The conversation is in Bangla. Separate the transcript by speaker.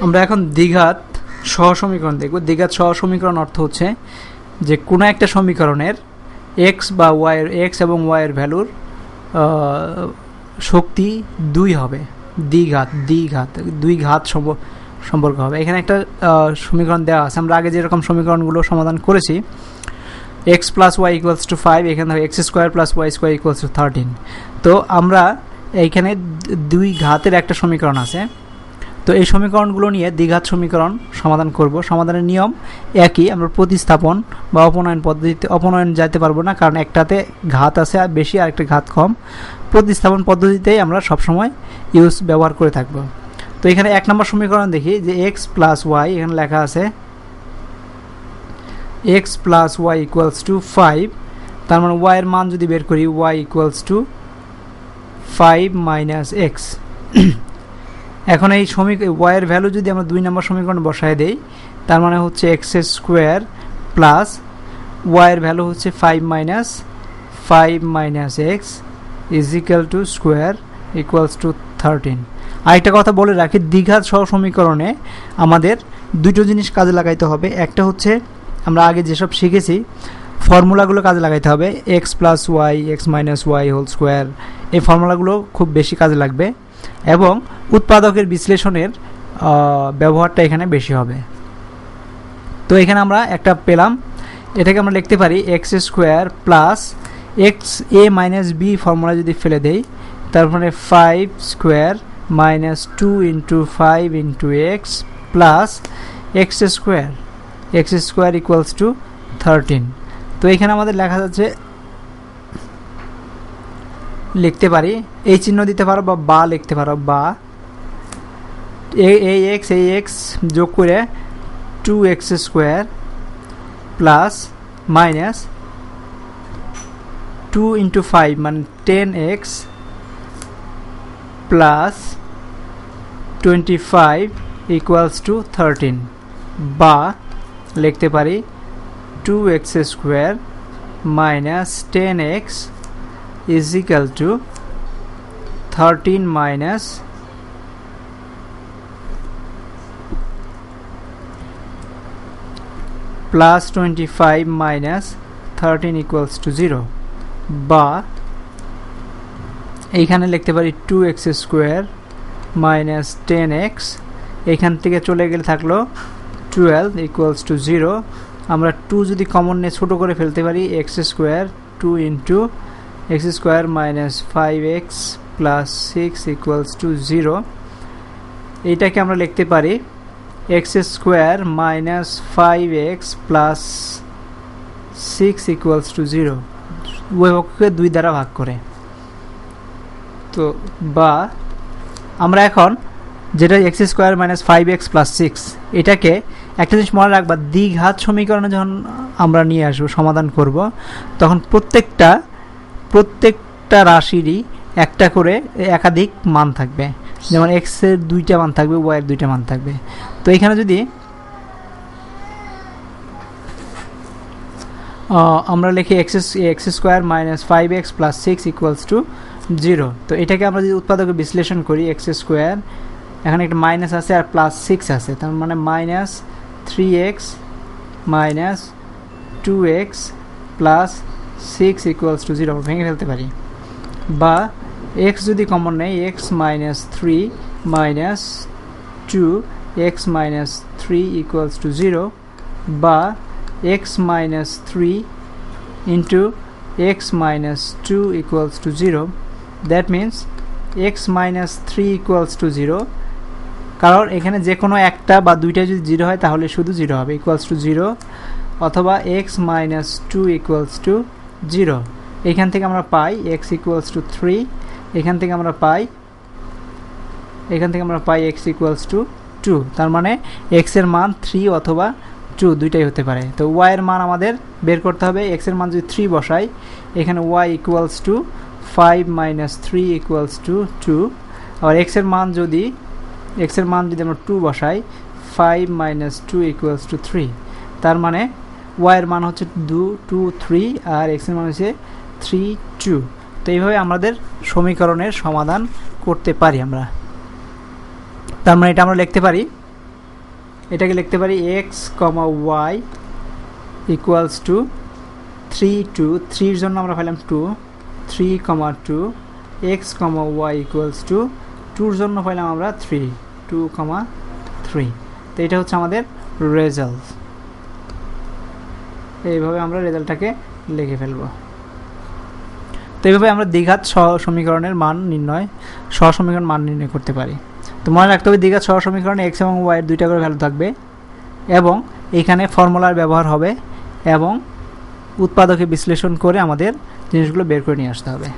Speaker 1: আমরা এখন দ্বিঘাত সহ সমীকরণ দেখব। দ্বিঘাত সহ সমীকরণ অর্থ হচ্ছে যে কোনো একটা সমীকরণের এক্স বা ওয়াইয়ের এক্স এবং ওয়াইয়ের ভ্যালুর শক্তি দুই হবে। দ্বিঘাত দ্বিঘাত, দুই ঘাত সম্প- সম্পর্ক হবে। এখানে একটা সমীকরণ দেওয়া আছে। আমরা আগে যেরকম সমীকরণগুলো সমাধান করেছি x plus y equals to five এখানে হবে x square plus y square equals to thirteen তো আমরা এইখানে দুই ঘাতের একটা সমীকরণ আছে। তো এই সমীকরণগুলো নিয়ে দ্বিঘাত সমীকরণ সমাধান করব। সমাধানের নিয়ম একই, আমরা প্রতিস্থাপন বা অপনয়ন পদ্ধতিতে অপনয়ন যাইতে পারব না, কারণ একটাতে ঘাত আছে আর বেশি আর একটা ঘাত কম। প্রতিস্থাপন পদ্ধতিতেই আমরা সবসময় ইউজ ব্যবহার করে থাকব। তো এখানে এক নম্বর সমীকরণ দেখি, যে এক্স প্লাস ওয়াই এখানে লেখা আছে x plus y equals to five তার মানে ওয়াইয়ের মান যদি বের করি y equals to five minus x এখন এই সমীক ওয়াইয়ের ভ্যালু যদি আমরা দুই নম্বর সমীকরণ বসায় দেই, তার মানে হচ্ছে এক্স স্কোয়ার প্লাস ওয়াইয়ের ভ্যালু হচ্ছে five minus five minus x is equal to square equals to thirteen আরেকটা কথা বলে রাখি দ্বিঘাত সহ সমীকরণে আমাদের দুটো জিনিস কাজে লাগাইতে হবে। একটা হচ্ছে, আমরা আগে যেসব শিখেছি, ফর্মুলাগুলো কাজে লাগাইতে হবে x plus y x minus y whole square এই ফর্মুলাগুলো খুব বেশি কাজে লাগবে। এবং উৎপাদকের বিশ্লেষণের ব্যবহারটা এখানে বেশি হবে। তো এখানে আমরা একটা পেলাম। এটাকে আমরা লিখতে পারি x square plus x a minus b formula যদি ফেলে দেই, তারপরে five square minus two into five into x plus x square x square equals to thirteen তো এখানে আমাদের লেখা যাচ্ছে লিখতে পারি। এই চিহ্ন দিতে পারো বা বা লিখতে পারো, বা। এই এক্স এই এক্স যোগ করে two x square plus minus two into five মানে ten x plus twenty five equals to thirteen বা লিখতে পারি two x square minus ten x is equal to 13 minus plus 25 minus 13 equals to 0 বা এইখানে লিখতে পারি two x square minus ten x এখান থেকে চলে গেলে থাকল টুয়েলভ ইকুয়ালস টু জিরো আমরা টু যদি কমন নিয়ে ছোটো করে ফেলতে পারি x square two into square minus five x plus six equals to zero এইটাকে আমরা লিখতে পারি x square minus five x plus six equals to zero উভয়পক্ষকে দুই দ্বারা ভাগ করে। তো বা আমরা এখন যেটা x square minus five x plus six এটাকে একটা জিনিস মনে রাখবা, দ্বিঘাত সমীকরণে যখন আমরা নিয়ে আসব, সমাধান করব, তখন প্রত্যেকটা প্রত্যেকটা রাশিরই একটা করে একাধিক মান থাকবে। যেমন এক্সের দুইটা মান থাকবে ওয়াই এর দুইটা মান থাকবে। তো এখানে যদি আমরা লিখি x x square minus five x plus six equals to zero তো এটাকে আমরা যদি উৎপাদকে বিশ্লেষণ করি এক্স স্কোয়ার এখানে একটা মাইনাস আছে আর প্লাস সিক্স আছে। তার মানে minus three x minus two x plus six equals to zero ভেঙে ফেলতে পারি। বা এক্স যদি কমন নেই x minus three minus two x minus three equals to zero বা x minus three into x minus two equals to zero that means x minus three equals to zero কারণ এখানে যে কোনো একটা বা দুইটা যদি জিরো হয়, তাহলে শুধু জিরো হবে ইকুয়ালস টু জিরো অথবা x minus two equals to zero. এখান থেকে আমরা পাই এক্স ইকুয়ালস টু থ্রি এখান থেকে আমরা পাই, এখান থেকে আমরা পাই এক্স ইকুয়ালস টু টু তার মানে এক্সের মান থ্রি অথবা টু দুইটাই হতে পারে। তো ওয়াই এর মান আমাদের বের করতে হবে এক্সের মান যদি থ্রি বসাই, এখানে y equals to five minus three equals to two আবার এক্সের মান যদি এক্সের মান যদি আমরা টু বসাই five minus two equals to three তার মানে ওয়াইয়ের মান হচ্ছে দু, টু, থ্রি, আর এক্সের মান হচ্ছে থ্রি, টু। তো এইভাবে আমাদের সমীকরণের সমাধান করতে পারি আমরা। তার মানে এটা আমরা লিখতে পারি, এটাকে লিখতে পারি x comma y equals to three, two. থ্রির জন্য আমরা পেলাম two. Three comma two. X comma y equals to টুর জন্য পাইলাম আমরা থ্রি, টু কমা থ্রি। তো এটা হচ্ছে আমাদের রেজাল্ট এইভাবে আমরা রেজাল্টটাকে লিখে ফেলব। তো এইভাবে আমরা দীঘাত স সমীকরণের মান নির্ণয় স সমীকরণ মান নির্ণয় করতে পারি। তো মনে রাখতে হবে দীঘাত স সমীকরণে এক্স এবং ওয়াইয়ের দুইটা করে ভ্যালু থাকবে এবং এখানে ফর্মুলার ব্যবহার হবে এবং উৎপাদকে বিশ্লেষণ করে আমাদের জিনিসগুলো বের করে নিয়ে আসতে হবে।